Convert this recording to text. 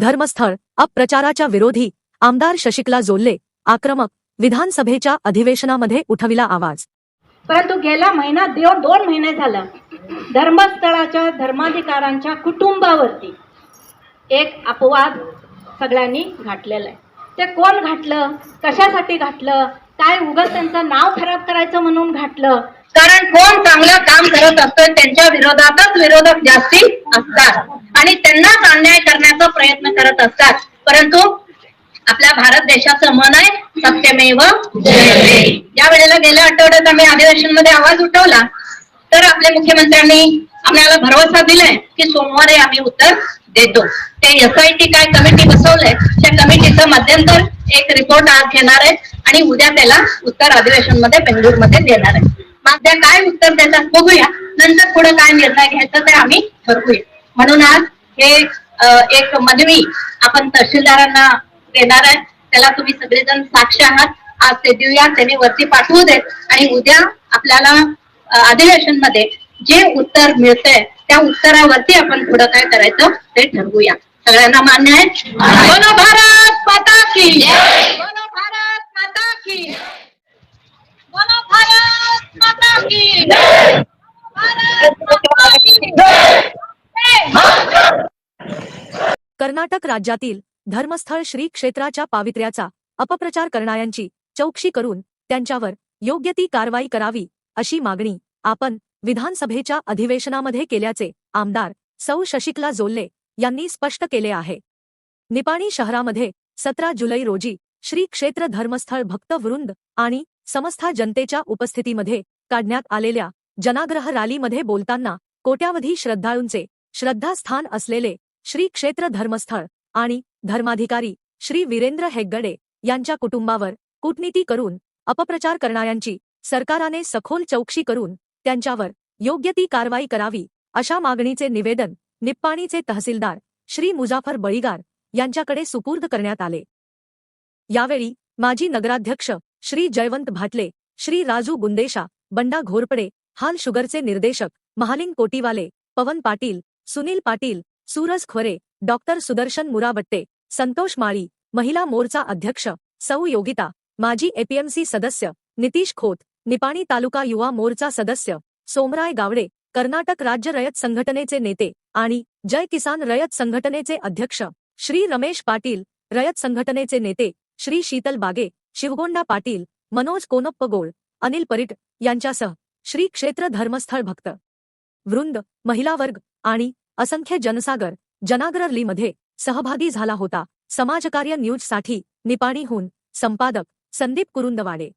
धर्मस्थळ अप्रचाराच्या विरोधी आमदार शशिकला जोल्ले आक्रमक विधानसभेच्या अधिवेशनामध्ये उठविला आवाज. परंतु गेला महिना दोन दोन महिने झालं. धर्मस्थळाच्या धर्माधिकारांच्या कुटुंबावरती एक अपवाद सगळ्यांनी घातलेला आहे. ते कोण घातलं? कशासाठी घातलं? काय उगाच त्यांचं नाव खराब करायचं म्हणून घातलं? कारण कोण चांगलं काम करत असतं त्यांच्या विरोधातच विरोधक जास्ती असतात. आणि त्यांनाच अन्याय करण्याचा प्रयत्न करत असतात. परंतु आपल्या भारत देशाचं मन आहे सत्यमेव जयते. ज्या वेळेला गेल्या आठवड्यात आम्ही अधिवेशनमध्ये आवाज उठवला. तर आपल्या मुख्यमंत्र्यांनी आपल्याला भरवसा दिलाय की सोमवारी आम्ही उत्तर देतो. ते एस आय टी काय कमिटी बसवलंय त्या कमिटीचं मध्यंतर एक रिपोर्ट आज घेणार आहे आणि उद्या त्याला उत्तर अधिवेशनमध्ये बेंगळूरमध्ये देणार आहे मग त्या काय उत्तर देतात बघूया. नंतर पुढे काय निर्णय घ्यायचा ते आम्ही ठरवूया. म्हणून आज हे एक मनवी आपण तहसीलदारांना देणार आहे. त्याला तुम्ही सगळेजण साक्ष आहात. आज ते देऊया त्यांनी वरती पाठवू देत आणि उद्या आपल्याला अधिवेशनमध्ये जे उत्तर मिळतंय त्या उत्तरावरती आपण पुढं काय करायचं ते ठरवूया. सगळ्यांना मान्य आहे. बोलो भारत माता की बोलो भारत माता की बोलो भारत माता की भारत माता की कर्नाटक राज्यातील धर्मस्थळ श्री क्षेत्राच्या पावित्र्याचा अपप्रचार करणाऱ्यांची चौकशी करून त्यांच्यावर योग्य ती कारवाई करावी अशी मागणी आपण विधानसभेच्या अधिवेशनामध्ये केल्याचे आमदार सौ शशिकला जोल्ले यांनी स्पष्ट केले आहे. निपाणी शहरामध्ये सतरा जुलै रोजी श्री क्षेत्र धर्मस्थळ भक्त वृंद आणि समस्था जनतेच्या उपस्थितीमध्ये काढण्यात आलेल्या जनाग्रह रॅलीमध्ये बोलताना कोट्यावधी श्रद्धाळूंचे श्रद्धास्थान असलेले श्री क्षेत्र धर्मस्थळ आणि धर्माधिकारी श्री वीरेंद्र हेग्गडे यांच्या कुटुंबावर कूटनीती करून अपप्रचार करणाऱ्यांची सरकाराने सखोल चौकशी करून त्यांच्यावर योग्य ती कारवाई करावी अशा मागणीचे निवेदन निप्पाणीचे तहसीलदार श्री मुजाफर बळीगार यांच्याकडे सुपूर्द करण्यात आले. यावेळी माजी नगराध्यक्ष श्री जयवंत भाटले श्री राजू गुंदेशा बंडा घोरपडे हाल शुगरचे निर्देशक महालिंग कोटीवाले पवन पाटील सुनील पाटील सूरज खोरे डॉक्टर सुदर्शन मुराबट्टे संतोष माळी महिला मोर्चा अध्यक्ष सौ योगिता माजी एपीएमसी सदस्य नितीश खोत निपाणी तालुका युवा मोर्चा सदस्य सोमराय गावडे कर्नाटक राज्य रयत संघटनेचे नेते आणि जय किसान रयत संघटनेचे अध्यक्ष श्री रमेश पाटील रयत संघटनेचे नेते श्री शीतल बागे शिवगोंडा पाटील मनोज कोनप्पगोळ अनिल परिट यांच्यासह श्री क्षेत्र धर्मस्थळ भक्त. वृंद महिला वर्ग आणि असंख्य जनसागर जनाग्रलीमध्ये सहभागी झाला होता. समाजकार्य न्यूजसाठी निपाणीहून संपादक संदीप कुरुंदवाडे.